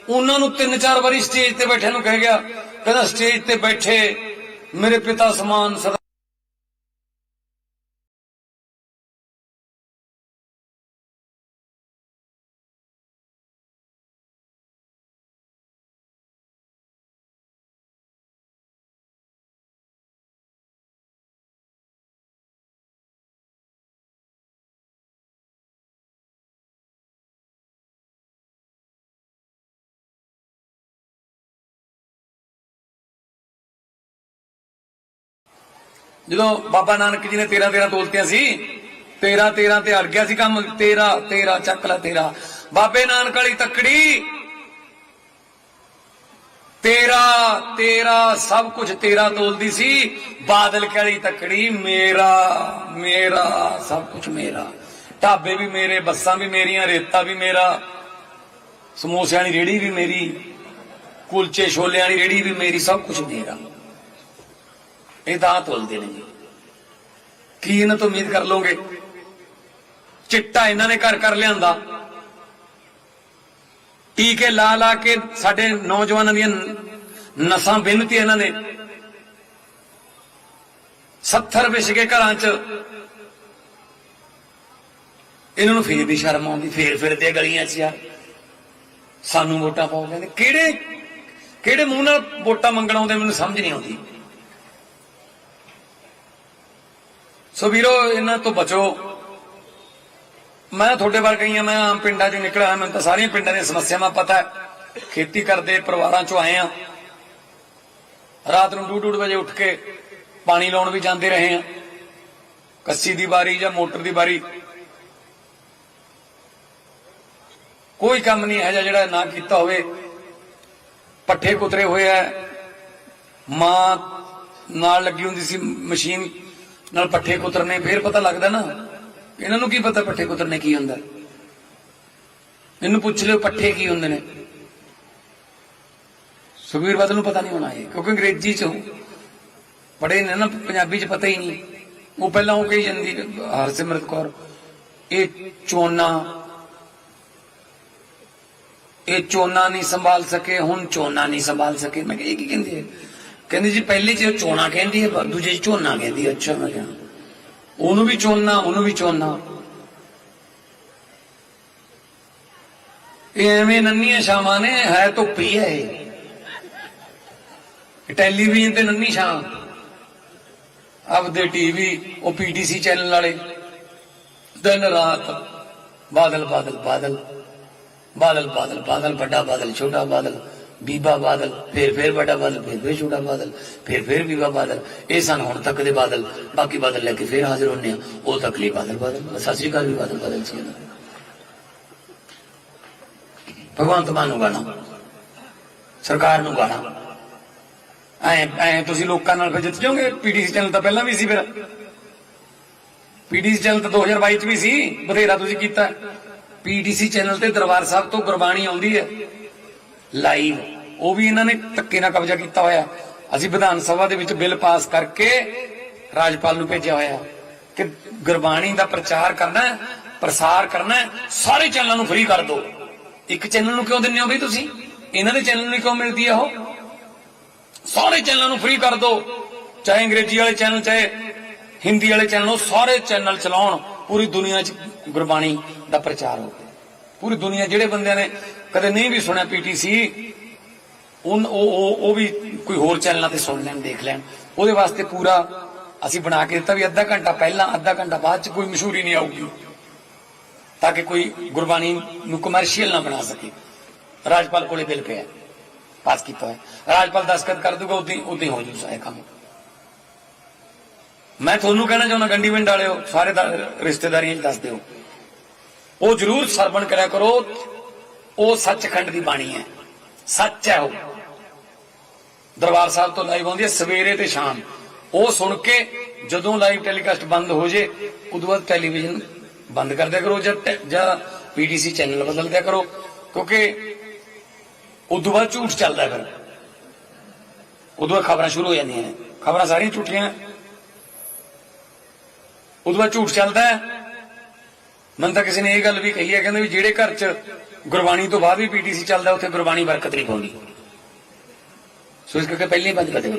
ਉਹਨਾਂ ਨੂੰ ਤਿੰਨ ਚਾਰ ਵਾਰੀ ਸਟੇਜ ਤੇ ਬੈਠੇ ਨੂੰ ਕਹਿ ਗਿਆ, ਕਹਿੰਦਾ ਸਟੇਜ ਤੇ ਬੈਠੇ, ਮੇਰੇ ਪਿਤਾ ਸਮਾਨ ਜਦੋਂ ਬਾਬਾ ਨਾਨਕ ਜੀ ਨੇ 13 13 ਤੋਲਤੀਆਂ ਸੀ 13 13 ਤੇ ਅੜ ਗਿਆ ਸੀ ਕੰਮ 13 13 ਚੱਕ ਲੈ 13 ਬਾਬੇ ਨਾਨਕ ਵਾਲੀ ਤੱਕੜੀ, ਤੇਰਾ ਤੇਰਾ, ਸਭ ਕੁਝ ਤੇਰਾ ਤੋਲਦੀ ਸੀ। ਬਾਦਲ ਵਾਲੀ ਤੱਕੜੀ, ਮੇਰਾ ਮੇਰਾ, ਸਭ ਕੁਝ ਮੇਰਾ। ਢਾਬੇ ਵੀ ਮੇਰੇ, ਬੱਸਾਂ ਵੀ ਮੇਰੀਆਂ, ਰੇਤਾ ਵੀ ਮੇਰਾ, ਸਮੋਸਿਆਂ ਵਾਲੀ ਰੇੜੀ ਵੀ ਮੇਰੀ, ਕੁਲਚੇ ਛੋਲਿਆਂ ਵਾਲੀ ਰੇੜੀ ਵੀ ਮੇਰੀ, ਸਭ ਕੁਝ ਮੇਰਾ। ਇਹ ਤਾਂ ਆਹ ਨੇ ਜੀ। ਕੀ ਇਹਨਾਂ ਤੋਂ ਉਮੀਦ ਕਰ ਲੋਗੇ ਚਿੱਟਾ ਇਹਨਾਂ ਨੇ ਘਰ ਕਰ ਲਿਆਂਦਾ। ਟੀਕੇ ਲਾ ਲਾ ਕੇ ਸਾਡੇ ਨੌਜਵਾਨਾਂ ਦੀਆਂ ਨਸਾਂ ਬਿੰਨਤੀ ਇਹਨਾਂ ਨੇ। 70 ਵਿਛ ਕੇ ਘਰਾਂ 'ਚ। ਇਹਨਾਂ ਨੂੰ ਫੇਰ ਵੀ ਸ਼ਰਮ ਆਉਂਦੀ, ਫੇਰ ਫਿਰਦੇ ਗਲੀਆਂ 'ਚ ਯਾਰ ਸਾਨੂੰ ਵੋਟਾਂ ਪਾਓ ਕਹਿੰਦੇ ਕਿਹੜੇ ਕਿਹੜੇ ਮੂੰਹ ਨਾਲ ਵੋਟਾਂ ਮੰਗਣ ਆਉਂਦੇ ਮੈਨੂੰ ਸਮਝ ਨਹੀਂ ਆਉਂਦੀ। ਸੋ ਵੀਰੋ, ਇਹਨਾਂ ਤੋਂ ਬਚੋ। ਮੈਂ ਤੁਹਾਡੇ ਵਰਗਾ ਹੀ ਆ, ਮੈਂ ਆਮ ਪਿੰਡਾਂ 'ਚੋਂ ਨਿਕਲਿਆ ਮੈਨੂੰ ਤਾਂ ਸਾਰੀਆਂ ਪਿੰਡਾਂ ਦੀਆਂ ਸਮੱਸਿਆਵਾਂ ਪਤਾ ਹੈ। ਖੇਤੀ ਕਰਦੇ, ਪਰਿਵਾਰਾਂ 'ਚੋਂ ਆਏ ਆ। ਰਾਤ ਨੂੰ ਡੂਢ ਡੂਢ ਵਜੇ ਉੱਠ ਕੇ ਪਾਣੀ ਲਾਉਣ ਵੀ ਜਾਂਦੇ ਰਹੇ ਆ। ਕੱਸੀ ਦੀ ਵਾਰੀ ਜਾਂ ਮੋਟਰ ਦੀ ਵਾਰੀ। ਕੋਈ ਕੰਮ ਨਹੀਂ ਹੈ ਜਿਹੜਾ ਨਾ ਕੀਤਾ ਹੋਵੇ। ਪੱਠੇ ਕੁਤਰੇ ਹੋਏ ਆ। ਮਾਂ ਨਾਲ ਲੱਗੀ ਹੁੰਦੀ ਸੀ ਮਸ਼ੀਨ। ਨਾਲ ਪੱਠੇ ਕੁਤਰਨੇ, ਫੇਰ ਪਤਾ ਲੱਗਦਾ ਨਾ। ਇਹਨਾਂ ਨੂੰ ਕੀ ਪਤਾ ਪੱਠੇ ਕੁਤਰਨੇ ਕੀ ਹੁੰਦਾ? ਇਹਨੂੰ ਪੁੱਛ ਲਿਓ ਪੱਠੇ ਕੀ ਹੁੰਦੇ ਨੇ। ਸੁਖਬੀਰ ਬਾਦਲ ਨੂੰ ਪਤਾ ਨਹੀਂ ਹੋਣਾ ਇਹ, ਕਿਉਂਕਿ ਅੰਗਰੇਜ਼ੀ ਚ ਪੜੇ ਨੇ ਨਾ, ਪੰਜਾਬੀ ਚ ਪਤਾ ਹੀ ਨਹੀਂ। ਉਹ ਪਹਿਲਾਂ ਉਹ ਕਹੀ ਜਾਂਦੀ, ਹਰਸਿਮਰਤ ਕੌਰ, ਇਹ ਚੋਨਾ ਇਹ ਚੋਨਾ ਨਹੀਂ ਸੰਭਾਲ ਸਕੇ, ਹੁਣ ਚੋਨਾ ਨਹੀਂ ਸੰਭਾਲ ਸਕੇ। ਮੈਂ ਕਿਹਾ, ਇਹ ਕੀ ਕਹਿੰਦੀ ਹੈ ਕਹਿੰਦੀ ਜੀ ਪਹਿਲੇ ਚ ਚੋਨਾ ਕਹਿੰਦੀ ਹੈ, ਪਰ ਦੂਜੇ ਚ ਝੋਨਾ ਕਹਿੰਦੀ ਹੈ। ਅੱਛਾ, ਮੈਂ ਕਿਹਾ। ਉਹਨੂੰ ਵੀ ਚੋਨਾ ਉਹਨੂੰ ਵੀ ਚੋਨਾ ਇਹ ਐਵੇਂ ਨੰਨੀਆਂ ਸ਼ਾਮਾਂ ਨੇ, ਹੈ ਧੁੱਪੀ ਹੈ ਇਹ। ਇਹ ਟੈਲੀਵਿਜ਼ਨ ਤੇ ਨੰਨੀ ਸ਼ਾਮ ਆਪਦੇ ਟੀਵੀ ਉਹ ਪੀਟੀਸੀ ਚੈਨਲ ਵਾਲੇ। ਦਿਨ ਰਾਤ ਬਾਦਲ ਬਾਦਲ। ਬਾਦਲ ਬਾਦਲ ਬਾਦਲ ਬਾਦਲ, ਵੱਡਾ ਬਾਦਲ, ਛੋਟਾ ਬਾਦਲ। ਬੀਬਾ ਬਾਦਲ, ਫਿਰ ਫਿਰ ਵੱਡਾ ਬਾਦਲ, ਫਿਰ ਫਿਰ ਛੋਟਾ ਬਾਦਲ, ਫਿਰ ਫਿਰ ਬੀਬਾ ਬਾਦਲ। ਇਹ ਸਨ ਹੁਣ ਤੱਕ ਦੇ ਬਾਦਲ। ਬਾਕੀ ਬਾਦਲ ਲੈ ਕੇ ਫਿਰ ਹਾਜ਼ਰ ਹੁੰਨੇ ਆ ਉਹ ਤੱਕ ਲਈ ਬਾਦਲ ਬਾਦਲ। ਸਤਿ ਸ੍ਰੀ ਅਕਾਲ ਵੀ ਬਾਦਲ ਬਾਦਲ ਸੀ ਭਗਵੰਤ ਮਾਨ ਨੂੰ ਗਾਣਾ। ਸਰਕਾਰ ਨੂੰ ਗਾਣਾ। ਐ ਐ ਤੁਸੀਂ ਲੋਕਾਂ ਨਾਲ ਫਿਰ ਜਿੱਤ ਜਾਓਗੇ? ਪੀਡੀਸੀ ਚੈਨਲ ਤਾਂ ਪਹਿਲਾਂ ਵੀ ਸੀ ਫਿਰ। ਪੀਡੀਸੀ ਚੈਨਲ ਤਾਂ 2022 ਚ ਵੀ ਸੀ। ਬਥੇਰਾ ਤੁਸੀਂ ਕੀਤਾ। ਪੀਡੀਸੀ ਚੈਨਲ ਤੇ ਦਰਬਾਰ ਸਾਹਿਬ ਤੋਂ ਗੁਰਬਾਣੀ ਆਉਂਦੀ ਹੈ। ਲਾਈਵ। ਉਹ ਵੀ ਇਹਨਾਂ ਨੇ ਧੱਕੇ ਨਾਲ ਕਬਜ਼ਾ ਕੀਤਾ ਹੋਇਆ। ਅਸੀਂ ਵਿਧਾਨ ਸਭਾ ਦੇ ਵਿੱਚ ਬਿੱਲ ਪਾਸ ਕਰਕੇ ਰਾਜਪਾਲ ਨੂੰ ਭੇਜਿਆ ਹੋਇਆ। ਕਿ ਗੁਰਬਾਣੀ ਦਾ ਪ੍ਰਚਾਰ ਕਰਨਾ ਪ੍ਰਸਾਰ ਕਰਨਾ ਸਾਰੇ ਚੈਨਲਾਂ ਨੂੰ ਫ੍ਰੀ ਕਰ ਦਿਓ। ਇੱਕ ਚੈਨਲ ਨੂੰ ਕਿਉਂ ਦਿੰਦੇ ਹੋ ਬਈ ਤੁਸੀਂ? ਇਹਨਾਂ ਦੇ ਚੈਨਲ ਨੂੰ ਕਿਉਂ ਮਿਲਦੀ ਹੈ ਉਹ? ਸਾਰੇ ਚੈਨਲਾਂ ਨੂੰ ਫ੍ਰੀ ਕਰ ਦਿਓ। ਚਾਹੇ ਅੰਗਰੇਜ਼ੀ ਵਾਲੇ ਚੈਨਲ, ਚਾਹੇ ਹਿੰਦੀ ਵਾਲੇ ਚੈਨਲ, ਉਹ ਸਾਰੇ ਚੈਨਲ ਚਲਾਉਣ। ਪੂਰੀ ਦੁਨੀਆ 'ਚ ਗੁਰਬਾਣੀ ਦਾ ਪ੍ਰਚਾਰ ਹੋਵੇ। ਪੂਰੀ ਦੁਨੀਆ ਜਿਹੜੇ ਬੰਦਿਆਂ ਨੇ ਕਦੇ ਨਹੀਂ ਵੀ ਸੁਣਿਆ ਪੀਟੀਸੀ ਉਹ ਉਹ ਉਹ ਵੀ ਕੋਈ ਹੋਰ ਚੈਨਲਾਂ ਤੇ ਸੁਣ ਲੈਣ, ਦੇਖ ਲੈਣ। ਉਹਦੇ ਵਾਸਤੇ ਪੂਰਾ ਅਸੀਂ ਬਣਾ ਕੇ ਦਿੱਤਾ ਵੀ ਅੱਧਾ ਘੰਟਾ ਪਹਿਲਾਂ, ਅੱਧਾ ਘੰਟਾ ਬਾਅਦ ਚ ਕੋਈ ਮਸ਼ਹੂਰੀ ਨਹੀਂ ਆਊਗੀ। ਤਾਂ ਕਿ ਕੋਈ ਗੁਰਬਾਣੀ ਨੂੰ ਕਮਰਸ਼ੀਅਲ ਨਾ ਬਣਾ ਸਕੇ। ਰਾਜਪਾਲ ਕੋਲੇ ਬਿੱਲ ਪਿਆ। ਪਾਸ ਕੀਤਾ ਹੈ ਰਾਜਪਾਲ ਦਸਤਖਤ ਕਰ ਦੂਗਾ, ਉਦੋਂ ਉਦੋਂ ਹੋ ਜੂ ਸਾਰਾ ਕੰਮ। ਮੈਂ ਤੁਹਾਨੂੰ ਕਹਿਣਾ ਚਾਹੁੰਦਾ ਗੰਡੀ ਪਿੰਡ ਵਾਲਿਓ, ਸਾਰੇ ਰਿਸ਼ਤੇਦਾਰੀਆਂ 'ਚ ਦੱਸ ਦਿਓ। ਉਹ ਜਰੂਰ ਸਰਵਣ ਕਰਿਆ ਕਰੋ। ਉਹ ਸੱਚਖੰਡ ਦੀ ਬਾਣੀ ਹੈ। ਸੱਚ ਹੈ ਉਹ। ਦਰਬਾਰ ਸਾਹਿਬ ਤੋਂ ਲਾਈਵ ਆਉਂਦੀ ਹੈ ਸਵੇਰੇ ਤੇ ਸ਼ਾਮ। ਉਹ ਸੁਣ ਕੇ ਜਦੋਂ ਲਾਈਵ ਟੈਲੀਕਾਸਟ ਬੰਦ ਹੋ ਜੇ, ਉਦੋਂ ਬਾਅਦ ਟੈਲੀਵਿਜ਼ਨ ਬੰਦ ਕਰ ਦਿਆ ਕਰੋ ਜਾਂ ਟੈ- ਜਾਂ ਪੀਡੀਸੀ ਚੈਨਲ ਬਦਲ ਦਿਆ ਕਰੋ। ਕਿਉਂਕਿ ਉਦੋਂ ਬਾਅਦ ਝੂਠ ਚੱਲਦਾ ਫਿਰ। ਉਦੋਂ ਬਾਅਦ ਖਬਰਾਂ ਸ਼ੁਰੂ ਹੋ ਜਾਂਦੀਆਂ ਨੇ। ਖਬਰਾਂ ਸਾਰੀਆਂ ਝੂਠੀਆਂ। ਉਦੋਂ ਬਾਅਦ ਝੂਠ ਚੱਲਦਾ ਹੈ। ਮੈਨੂੰ ਤਾਂ ਕਿਸੇ ਨੇ ਇਹ ਗੱਲ ਵੀ ਕਹੀ ਹੈ, ਕਹਿੰਦੇ ਵੀ ਜਿਹੜੇ ਘਰ 'ਚ ਗੁਰਬਾਣੀ ਤੋਂ ਬਾਅਦ ਵੀ ਪੀਟੀਸੀ ਚੱਲਦਾ, ਉੱਥੇ ਗੁਰਬਾਣੀ ਬਰਕਤ ਨਹੀਂ ਪਾਉਂਦੀ। ਸੋ ਇਸ ਕਰਕੇ ਪਹਿਲਾਂ ਹੀ ਬੰਦ ਕਰ ਦਿਓ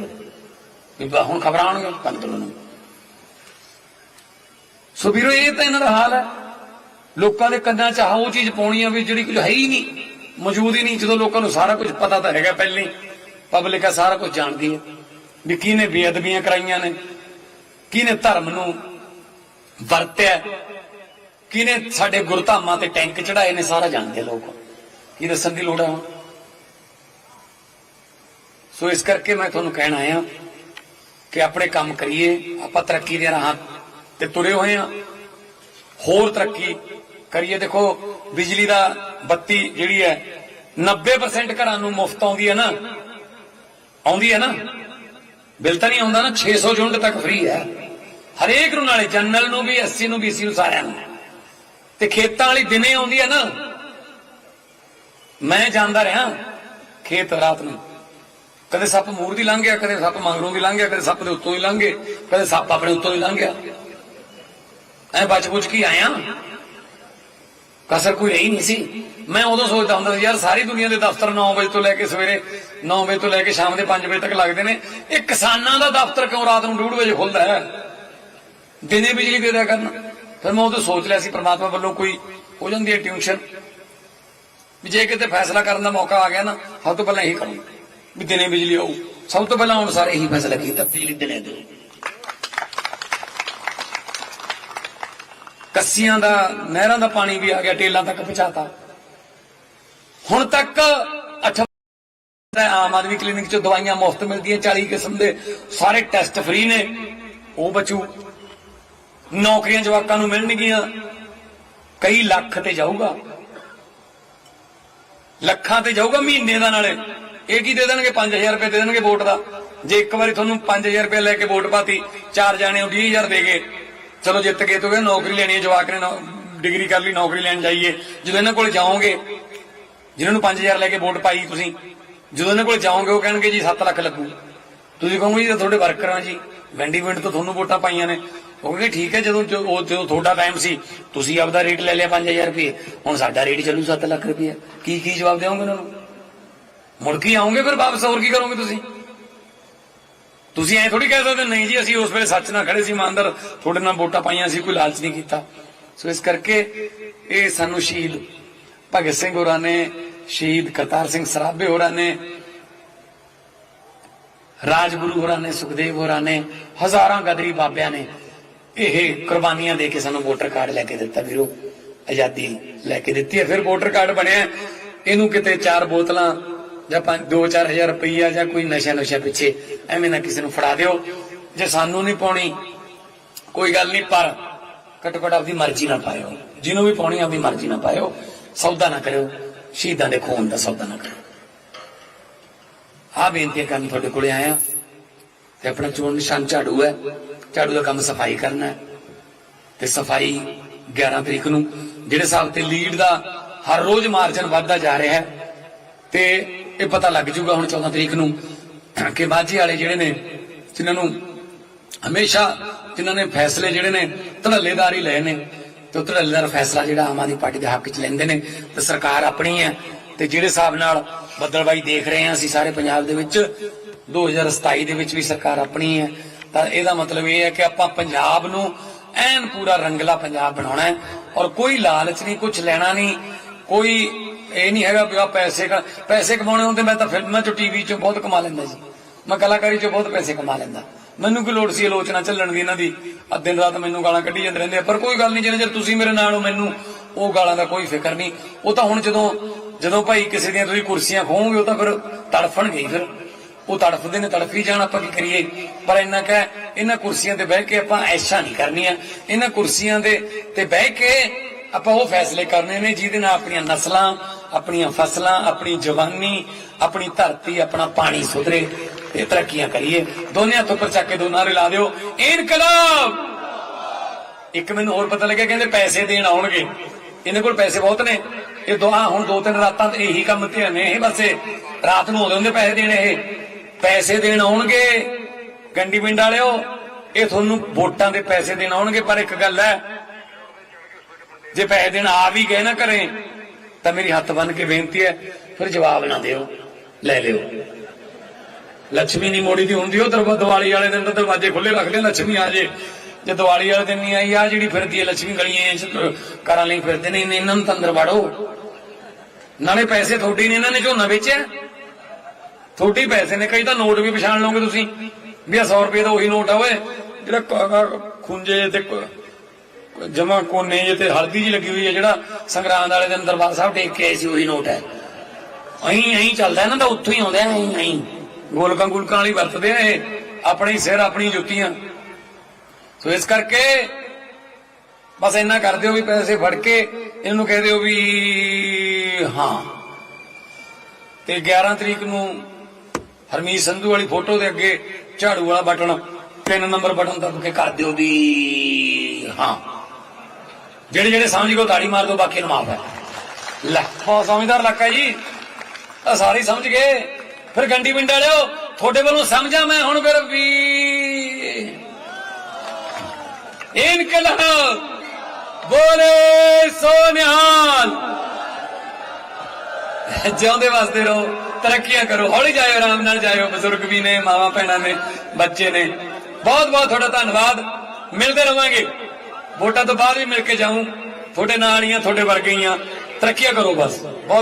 ਵੀ ਹੁਣ ਖਬਰਾਂ ਆਉਣਗੀਆਂ ਬੰਦ ਕਰੋ ਨਾ। ਸੋ ਵੀਰੋ, ਇਹ ਤਾਂ ਇਹਨਾਂ ਦਾ ਹਾਲ ਹੈ। ਲੋਕਾਂ ਦੇ ਕੰਨਾਂ 'ਚ ਆਹ ਉਹ ਚੀਜ਼ ਪਾਉਣੀ ਆ ਵੀ ਜਿਹੜੀ ਕੁਝ ਹੈ ਹੀ ਨਹੀਂ, ਮੌਜੂਦ ਹੀ ਨਹੀਂ। ਜਦੋਂ ਲੋਕਾਂ ਨੂੰ ਸਾਰਾ ਕੁਝ ਪਤਾ ਤਾਂ ਹੈਗਾ ਪਹਿਲਾਂ ਹੀ ਪਬਲਿਕ ਆ, ਸਾਰਾ ਕੁਝ ਜਾਣਦੀ ਹੈ ਵੀ ਕਿਹਨੇ ਬੇਅਦਬੀਆਂ ਕਰਾਈਆਂ ਨੇ, ਕਿਹਨੇ ਧਰਮ ਨੂੰ ਵਰਤਿਆ। ਕਿਹਨੇ ਸਾਡੇ ਗੁਰਧਾਮਾਂ ਤੇ ਟੈਂਕ ਚੜਾਏ ਨੇ, ਸਾਰਾ ਜਾਣਦੇ ਲੋਕ। ਕੀ ਦੱਸਣ ਦੀ ਲੋੜ ਹੈ ਸੋ ਇਸ ਕਰਕੇ ਮੈਂ ਤੁਹਾਨੂੰ ਕਹਿਣ ਆਇਆ ਕਿ ਆਪਣੇ ਕੰਮ ਕਰੀਏ, ਆਪਾਂ ਤਰੱਕੀ ਦੇ ਰਾਹਾਂ ਤੇ ਤੁਰੇ ਹੋਏ ਆ। ਹੋਰ ਤਰੱਕੀ ਕਰੀਏ। ਦੇਖੋ, ਬਿਜਲੀ ਦਾ ਬੱਤੀ ਜਿਹੜੀ ਹੈ 90% ਘਰਾਂ ਨੂੰ ਮੁਫਤ ਆਉਂਦੀ ਹੈ ਨਾ? ਆਉਂਦੀ ਹੈ ਨਾ? ਬਿੱਲ ਤਾਂ ਨਹੀਂ ਆਉਂਦਾ ਨਾ 600 ਯੂਨਿਟ ਤੱਕ ਫ੍ਰੀ ਹੈ। ਹਰੇਕ ਨੂੰ ਨਾਲੇ, ਜਨਰਲ ਨੂੰ ਵੀ 80 ਨੂੰ BC ਨੂੰ ਸਾਰਿਆਂ ਨੂੰ। ਤੇ ਖੇਤਾਂ ਵਾਲੀ ਦਿਨੇ ਆਉਂਦੀ ਹੈ ਨਾ। ਮੈਂ ਜਾਂਦਾ ਰਿਹਾ ਖੇਤ ਰਾਤ ਨੂੰ। ਕਦੇ ਸੱਪ ਮੂਰ ਦੀ ਲੰਘ ਗਿਆ, ਕਦੇ ਸੱਪ ਮੰਗਰੋਂ ਦੀ ਲੰਘ ਗਿਆ, ਕਦੇ ਸੱਪ ਦੇ ਉੱਤੋਂ ਹੀ ਲੰਘ ਗਏ, ਕਦੇ ਸੱਪ ਆਪਣੇ ਉੱਤੋਂ ਹੀ ਲੰਘ ਗਿਆ। ਐ ਬਚ ਬੁਝ ਕੇ ਆਇਆ। ਕਸਰ ਕੋਈ ਰਹੀ ਨਹੀਂ ਸੀ। ਮੈਂ ਉਦੋਂ ਸੋਚਦਾ ਹੁੰਦਾ ਸੀ, ਯਾਰ ਸਾਰੀ ਦੁਨੀਆ ਦੇ ਦਫ਼ਤਰ 9 ਵਜੇ ਤੋਂ ਲੈ ਕੇ ਸਵੇਰੇ 9 ਵਜੇ ਤੋਂ ਲੈ ਕੇ ਸ਼ਾਮ ਦੇ 5 ਵਜੇ ਤੱਕ ਲੱਗਦੇ ਨੇ। ਇਹ ਕਿਸਾਨਾਂ ਦਾ ਦਫ਼ਤਰ ਕਿਉਂ ਰਾਤ ਨੂੰ 2:30 ਵਜੇ ਖੁੱਲਦਾ ਹੈ? ਦਿਨੇ ਬਿਜਲੀ ਦੇ ਦਿਆ ਕਰਨ। ਫਿਰ ਮੈਂ ਉਦੋਂ ਸੋਚ ਲਿਆ ਸੀ, ਪ੍ਰਮਾਤਮਾ ਵੱਲੋਂ ਕੋਈ ਹੋ ਜਾਂਦੀ ਹੈ ਟਿਊਸ਼ਨ ਵੀ ਜੇ ਕਿਤੇ ਫੈਸਲਾ ਕਰਨ ਦਾ ਮੌਕਾ ਆ ਗਿਆ ਨਾ ਸਭ ਤੋਂ ਪਹਿਲਾਂ ਇਹੀ ਕਰੂੰ ਵੀ ਦਿਨੇ ਬਿਜਲੀ ਆਊ। ਸਭ ਤੋਂ ਪਹਿਲਾਂ ਹੁਣ ਸਾਰੇ ਇਹੀ ਫੈਸਲਾ ਕੀਤਾ ਬਿਜਲੀ ਦਿਨੇ ਦਿਓ। ਕੱਸੀਆਂ ਦਾ, ਨਹਿਰਾਂ ਦਾ ਪਾਣੀ ਵੀ ਆ ਗਿਆ, ਟੇਲਾਂ ਤੱਕ ਪਹੁੰਚਾਤਾ। ਹੁਣ ਤੱਕ ਅੱਠ ਆਮ ਆਦਮੀ ਕਲੀਨਿਕ ਚ ਦਵਾਈਆਂ ਮੁਫਤ ਮਿਲਦੀਆਂ 40 ਕਿਸਮ ਦੇ ਸਾਰੇ ਟੈਸਟ ਫ੍ਰੀ ਨੇ, ਉਹ ਬਚੂ। ਨੌਕਰੀਆਂ ਜਵਾਕਾਂ ਨੂੰ ਮਿਲਣਗੀਆਂ। ਕਈ ਲੱਖ ਤੇ ਜਾਊਗਾ। ਲੱਖਾਂ ਤੇ ਜਾਊਗਾ ਮਹੀਨੇ ਦਾ ਨਾਲੇ। ਇਹ ਕੀ ਦੇ ਦੇਣਗੇ? 5000 ਰੁਪਏ ਦੇ ਦੇਣਗੇ ਵੋਟ ਦਾ। ਜੇ ਇੱਕ ਵਾਰੀ ਤੁਹਾਨੂੰ 5000 ਰੁਪਏ ਲੈ ਕੇ ਵੋਟ ਪਾਤੀ, ਚਾਰ ਜਾਣੇ 20000 ਦੇ ਗਏ। ਚਲੋ ਜਿੱਤ ਗਏ ਤੋ ਨੌਕਰੀ ਲੈਣੀ ਹੈ, ਜਵਾਕ ਨੇ ਡਿਗਰੀ ਕਰ ਲਈ, ਨੌਕਰੀ ਲੈਣ ਜਾਈਏ। ਜਦੋਂ ਇਹਨਾਂ ਕੋਲ ਜਾਓਗੇ, ਜਿਨ੍ਹਾਂ ਨੂੰ 5000 ਲੈ ਕੇ ਵੋਟ ਪਾਈ ਤੁਸੀਂ, ਜਦੋਂ ਇਹਨਾਂ ਕੋਲ ਜਾਓਗੇ, ਉਹ ਕਹਿਣਗੇ ਜੀ 7 ਲੱਖ ਲੱਗੂ। ਤੁਸੀਂ ਕਹੋਗੇ ਜੀ, ਇਹ ਤੁਹਾਡੇ ਵਰਕਰ ਆ ਜੀ। ਵੈਂਡੀ ਪਿੰਡ ਤੋਂ ਤੁਹਾਨੂੰ ਵੋਟਾਂ ਪਾਈਆਂ ਨੇ। ਉਹ ਕਹਿੰਦੇ ਠੀਕ ਹੈ, ਜਦੋਂ ਜੋ- ਉਹ ਜਦੋਂ ਤੁਹਾਡਾ ਟਾਈਮ ਸੀ, ਤੁਸੀਂ ਆਪਦਾ ਰੇਟ ਲੈ ਲਿਆ 5000 ਰੁਪਏ। ਹੁਣ ਸਾਡਾ ਰੇਟ ਚੱਲੂ 7 ਲੱਖ ਰੁਪਏ। ਕੀ ਕੀ ਜਵਾਬ ਦੇਵੋਗੇ ਉਹਨਾਂ ਨੂੰ? ਮੁੜ ਕੇ ਆਉਂਗੇ ਫਿਰ ਵਾਪਸ, ਹੋਰ ਕੀ ਕਰੋਗੇ ਤੁਸੀਂ? ਤੁਸੀਂ ਐ ਥੋੜੀ ਕਹਿ ਸਕਦੇ, ਨਹੀਂ ਜੀ, ਅਸੀਂ ਉਸ ਵੇਲੇ ਸੱਚ ਨਾਲ ਖੜੇ ਸੀ, ਇਮਾਨਦਾਰ। ਤੁਹਾਡੇ ਨਾਲ ਵੋਟਾਂ ਪਾਈਆਂ ਸੀ, ਕੋਈ ਲਾਲਚ ਨਹੀਂ ਕੀਤਾ। ਸੋ ਇਸ ਕਰਕੇ ਇਹ ਸਾਨੂੰ ਸ਼ਹੀਦ ਭਗਤ ਸਿੰਘ ਹੋਰਾਂ ਨੇ, ਸ਼ਹੀਦ ਕਰਤਾਰ ਸਿੰਘ ਸਰਾਭੇ ਹੋਰਾਂ ਨੇ, ਰਾਜਗੁਰੂ ਹੋਰਾਂ ਨੇ, ਸੁਖਦੇਵ ਹੋਰਾਂ ਨੇ, ਹਜ਼ਾਰਾਂ ਗਦਰੀ ਬਾਬਿਆਂ ਨੇ ਇਹ ਕੁਰਬਾਨੀਆਂ ਦੇ ਕੇ ਸਾਨੂੰ ਵੋਟਰ ਕਾਰਡ ਲੈ ਕੇ ਦਿੱਤਾ ਵੀਰੋ, ਆਜ਼ਾਦੀ ਲੈ ਕੇ ਦਿੱਤੀ ਹੈ। ਫਿਰ ਵੋਟਰ ਕਾਰਡ ਬਣਿਆ ਇਹਨੂੰ ਕਿਤੇ ਚਾਰ ਬੋਤਲਾਂ ਜਾਂ 5 2-4000 ਰੁਪਈਆ ਜਾਂ ਕੋਈ ਨਸ਼ਾ ਨਸ਼ਾ ਪਿੱਛੇ ਐਵੇਂ ਨਾ ਕਿਸੇ ਨੂੰ ਫੜਾ ਦਿਓ। ਜੇ ਸਾਨੂੰ ਨਹੀਂ ਪਾਉਣੀ, ਕੋਈ ਗੱਲ ਨਹੀਂ, ਪਰ ਘੱਟੋ ਘੱਟ ਆਪਦੀ ਮਰਜ਼ੀ ਨਾਲ ਪਾਇਓ। ਜਿਹਨੂੰ ਵੀ ਪਾਉਣੀ ਆਪਦੀ ਮਰਜ਼ੀ ਨਾਲ ਪਾਇਓ। ਸੌਦਾ ਨਾ ਕਰਿਓ। ਸ਼ਹੀਦਾਂ ਦੇ ਖੂਨ ਦਾ ਸੌਦਾ ਨਾ ਕਰਿਓ। ਆ ਬੇਨਤੀ ਕਰਨ ਤੁਹਾਡੇ ਕੋਲੇ ਆਇਆ। ਤੇ ਆਪਣਾ ਚੋਣ ਨਿਸ਼ਾਨ ਝਾੜੂ ਹੈ। ਝਾੜੂ ਦਾ ਕੰਮ ਸਫ਼ਾਈ ਕਰਨਾ ਹੈ। ਤੇ ਸਫ਼ਾਈ 11 ਤਰੀਕ ਨੂੰ, ਜਿਹੜੇ ਹਿਸਾਬ ਤੇ ਲੀਡ ਦਾ ਹਰ ਰੋਜ਼ ਮਾਰਜਨ ਵੱਧਦਾ ਜਾ ਰਿਹਾ ਹੈ, ਤੇ ਇਹ ਪਤਾ ਲੱਗ ਜੂਗਾ ਹੁਣ 14 ਤਰੀਕ ਨੂੰ ਕਿ ਮਾਝੀ ਵਾਲੇ ਜਿਹੜੇ ਨੇ, ਜਿਨ੍ਹਾਂ ਨੂੰ ਹਮੇਸ਼ਾ ਜਿਨ੍ਹਾਂ ਨੇ ਫੈਸਲੇ ਜਿਹੜੇ ਨੇ ਧੜੱਲੇਦਾਰ ਹੀ ਲਏ ਨੇ, ਤੇ ਉਹ ਧੜੇਦਾਰ ਫੈਸਲਾ ਜਿਹੜਾ ਆਮ ਆਦਮੀ ਪਾਰਟੀ ਦੇ ਹੱਕ 'ਚ ਲੈਂਦੇ ਨੇ, ਤੇ ਸਰਕਾਰ ਆਪਣੀ ਹੈ, ਤੇ ਜਿਹੜੇ ਹਿਸਾਬ ਨਾਲ ਬੱਦਲਬਾਈ ਦੇਖ ਰਹੇ ਹਾਂ ਅਸੀਂ ਸਾਰੇ ਪੰਜਾਬ ਦੇ ਵਿੱਚ 2027 ਦੇ ਵਿੱਚ ਵੀ ਸਰਕਾਰ ਆਪਣੀ ਹੈ ਤਾਂ ਇਹਦਾ ਮਤਲਬ ਇਹ ਹੈ ਕਿ ਆਪਾਂ ਪੰਜਾਬ ਨੂੰ ਐਨ ਪੂਰਾ ਰੰਗਲਾ ਪੰਜਾਬ ਬਣਾਉਣਾ ਹੈ ਔਰ ਕੋਈ ਲਾਲਚ ਨਹੀਂ ਕੁਝ ਲੈਣਾ ਨਹੀਂ, ਕੋਈ ਇਹ ਨਹੀਂ ਹੈਗਾ ਵੀ ਆ ਪੈਸੇ ਪੈਸੇ ਕਮਾਉਣੇ ਹੁੰਦੇ, ਮੈਂ ਤਾਂ ਫਿਲਮਾਂ ਚੋਂ ਟੀਵੀ ਚੋਂ ਬਹੁਤ ਕਮਾ ਲੈਂਦਾ ਜੀ। ਮੈਂ ਕਲਾਕਾਰੀ ਚੋਂ ਬਹੁਤ ਪੈਸੇ ਕਮਾ ਲੈਂਦਾ। ਮੈਨੂੰ ਕੀ ਲੋੜ ਸੀ ਆਲੋਚਨਾ ਚੱਲਣ ਦੀ ਇਹਨਾਂ ਦੀ? ਆ ਦਿਨ ਰਾਤ ਮੈਨੂੰ ਗਾਲਾਂ ਕੱਢੀ ਜਾਂਦੇ ਰਹਿੰਦੇ ਆ। ਪਰ ਕੋਈ ਗੱਲ ਨਹੀਂ, ਜਿੰਨੇ ਚਿਰ ਤੁਸੀਂ ਮੇਰੇ ਨਾਲ ਹੋ, ਮੈਨੂੰ ਉਹ ਗਾਲਾਂ ਦਾ ਕੋਈ ਫਿਕਰ ਨਹੀਂ। ਉਹ ਤਾਂ ਹੁਣ ਜਦੋਂ ਜਦੋਂ ਭਾਈ ਕਿਸੇ ਦੀਆਂ ਤੁਸੀਂ ਕੁਰਸੀਆਂ ਖੋਹੋਗੇ, ਉਹ ਤਾਂ ਫਿਰ ਤੜਫਣਗੇ ਹੀ ਫਿਰ। ਉਹ ਤੜਫਦੇ ਨੇ, ਤੜਫੀ ਜਾਣ ਆਪਾਂ ਕੀ ਕਰੀਏ? ਪਰ ਇੰਨਾ ਕਹਿ ਇਹਨਾਂ ਕੁਰਸੀਆਂ ਤੇ ਬਹਿ ਕੇ ਆਪਾਂ ਐਸ਼ਾ ਨਹੀਂ ਕਰਨੀਆਂ। ਇਹਨਾਂ ਕੁਰਸੀਆਂ ਦੇ ਤੇ ਬਹਿ ਕੇ ਆਪਾਂ ਉਹ ਫੈਸਲੇ ਕਰਨੇ ਨੇ, ਜਿਹਦੇ ਨਾਲ ਆਪਣੀਆਂ ਨਸਲਾਂ, ਆਪਣੀਆਂ ਫਸਲਾਂ, ਆਪਣੀ ਜਵਾਨੀ, ਆਪਣੀ ਧਰਤੀ, ਆਪਣਾ ਪਾਣੀ ਸੁਧਰੇ ਤੇ ਤਰੱਕੀਆਂ ਕਰੀਏ। ਦੋਨੇ ਹੱਥ ਉੱਪਰ ਚੱਕ ਕੇ ਦੋ ਨਾਰੇ ਲਾ ਦਿਓ। ਇਨਕਲਾਬ! ਇੱਕ ਮੈਨੂੰ ਹੋਰ ਪਤਾ ਲੱਗਿਆ, ਕਹਿੰਦੇ ਪੈਸੇ ਦੇਣ ਆਉਣਗੇ। ਇਹਨਾਂ ਕੋਲ ਪੈਸੇ ਬਹੁਤ ਨੇ। ਇਹ ਦੁਆ ਹੁਣ ਦੋ ਤਿੰਨ ਰਾਤਾਂ ਤੇ ਇਹੀ ਕੰਮ ਧਿਆਨੇ ਨੇ, ਇਹ ਬਸੇ ਰਾਤ ਨੂੰ ਆਉਂਦੇ ਹੁੰਦੇ ਪੈਸੇ ਦੇਣੇ ਇਹ। ਪੈਸੇ ਦੇਣ ਆਉਣਗੇ। ਗੰਡੀ ਪਿੰਡ ਵਾਲਿਓ, ਇਹ ਤੁਹਾਨੂੰ ਵੋਟਾਂ ਦੇ ਪੈਸੇ ਦੇਣ ਆਉਣਗੇ, ਪਰ ਇੱਕ ਗੱਲ ਹੈ, ਜੇ ਪੈਸੇ ਦੇਣ ਆ ਵੀ ਗਏ ਨਾ ਕਰੇ ਤਾਂ ਮੇਰੀ ਹੱਥ ਬੰਨ ਕੇ ਬੇਨਤੀ ਹੈ, ਫਿਰ ਜਵਾਬ ਨਾ ਦਿਓ, ਲੈ ਲਿਓ। ਲక్ష్ਮੀ ਨਹੀਂ ਮੋੜੀ ਦੀ ਹੁੰਦੀ ਉਹ ਦਰਵਾਜ਼ੇ ਦੀਵਾਲੀ ਵਾਲੇ ਦਿਨ ਤਾਂ ਦਰਵਾਜ਼ੇ ਖੁੱਲੇ ਰੱਖਦੇ ਲక్ష్ਮੀ ਆ ਜੇ। ਜੇ ਦੀਵਾਲੀ ਵਾਲੇ ਦਿਨ ਨਹੀਂ ਆਈ ਆ ਜਿਹੜੀ ਫਿਰਦੀ ਹੈ ਲక్ష్ਮੀ ਗਲੀਆਂ ਘਰਾਂ ਲਈ ਫਿਰਦੇ ਨੇ ਇਹਨਾਂ ਨੂੰ ਤੰਦਰ ਵੜੋ। ਨਾਲੇ ਪੈਸੇ ਥੋੜੀ ਨੇ, ਇਹਨਾਂ ਨੇ ਝੋਨਾ ਵੇਚਿਆ? ਤੁਹਾਡੇ ਪੈਸੇ ਨੇ, ਕਈ ਤਾਂ ਨੋਟ ਵੀ ਪਛਾਣ ਲਓਗੇ ਤੁਸੀਂ। ਵੀ ਆ 100 ਰੁਪਏ ਦਾ ਉਹੀ ਨੋਟ ਆ, ਓਏ। ਜਿਹੜਾ ਖੁੰਝੇ ਤੇ ਜਮਾ ਕੋਨੇ ਜਿਹੇ ਤੇ ਹਲਦੀ ਜੀ ਲੱਗੀ ਹੋਈ ਹੈ ਜਿਹੜਾ ਸੰਗਰਾਂਦ ਵਾਲੇ ਦਿਨ ਦਰਬਾਰ ਸਾਹਿਬ ਟੇਕ ਕੇ ਆਏ ਸੀ, ਉਹੀ ਨੋਟ ਹੈ ਅਹੀਂ ਅਹੀਂ ਚੱਲਦਾ ਇਹਨਾਂ ਦਾ, ਉੱਥੋਂ ਹੀ ਆਉਂਦਾ ਅਹੀਂ ਅਹੀਂ। ਗੋਲਕਾਂ ਗੁਲਕਾਂ ਵਾਲੀ ਵਰਤਦੇ ਆ ਇਹ, ਆਪਣੇ ਸਿਰ, ਆਪਣੀ ਜੁੱਤੀਆਂ। ਸੋ ਇਸ ਕਰਕੇ ਬਸ ਇੰਨਾ ਕਰਦੇ ਹੋ ਵੀ ਪੈਸੇ ਫੜ ਕੇ ਇਹਨੂੰ ਕਹਿ ਦਿਓ ਵੀ ਹਾਂ। ਤੇ 11 ਤਰੀਕ ਨੂੰ ਹਰਮੀਤ ਸੰਧੂ ਵਾਲੀ ਫੋਟੋ ਦੇ ਅੱਗੇ ਝਾੜੂ ਵਾਲਾ ਬਟਨ, ਤਿੰਨ ਨੰਬਰ ਬਟਨ ਦੱਬ ਕੇ ਕਰ ਦਿਓ ਵੀ ਹਾਂ। ਜਿਹੜੇ ਜਿਹੜੇ ਸਮਝ ਗਏ ਉਹ ਤਾੜੀ ਮਾਰ ਦਿਓ, ਬਾਕੀ ਨੂੰ ਮਾਫ ਹੈ। ਲੈ, ਬਹੁਤ ਸਮਝਦਾਰ ਲੱਕਾ ਜੀ। ਆ ਸਾਰੇ ਸਮਝ ਗਏ ਫਿਰ ਗੰਡੀ ਪਿੰਡ ਵਾਲਿਓ ਤੁਹਾਡੇ ਵੱਲੋਂ ਸਮਝਾ ਮੈਂ ਹੁਣ ਫਿਰ ਵੀ। ਇਨਕਲਾਬ ਬੋਲੇ ਸੋ ਸੋਨਿਹਾਲ। ਜਿਉਂਦੇ ਵਾਸਤੇ ਰਹੋ। ਤਰੱਕੀਆਂ ਕਰੋ, ਹੌਲੀ ਜਾਇਓ, ਆਰਾਮ ਨਾਲ ਜਾਇਓ, ਬਜ਼ੁਰਗ ਵੀ ਨੇ, ਮਾਵਾਂ, ਭੈਣਾਂ ਨੇ, ਬੱਚੇ ਨੇ। ਬਹੁਤ ਬਹੁਤ ਤੁਹਾਡਾ ਧੰਨਵਾਦ। ਮਿਲਦੇ ਰਵਾਂਗੇ। ਵੋਟਾਂ ਤੋਂ ਬਾਅਦ ਵੀ ਮਿਲ ਕੇ ਜਾਊਂ। ਤੁਹਾਡੇ ਨਾਲ ਹੀ ਆ, ਤੁਹਾਡੇ ਵਰਗੇ ਹੀ ਆ। ਤਰੱਕੀਆਂ ਕਰੋ ਬਸ। ਬਹੁਤ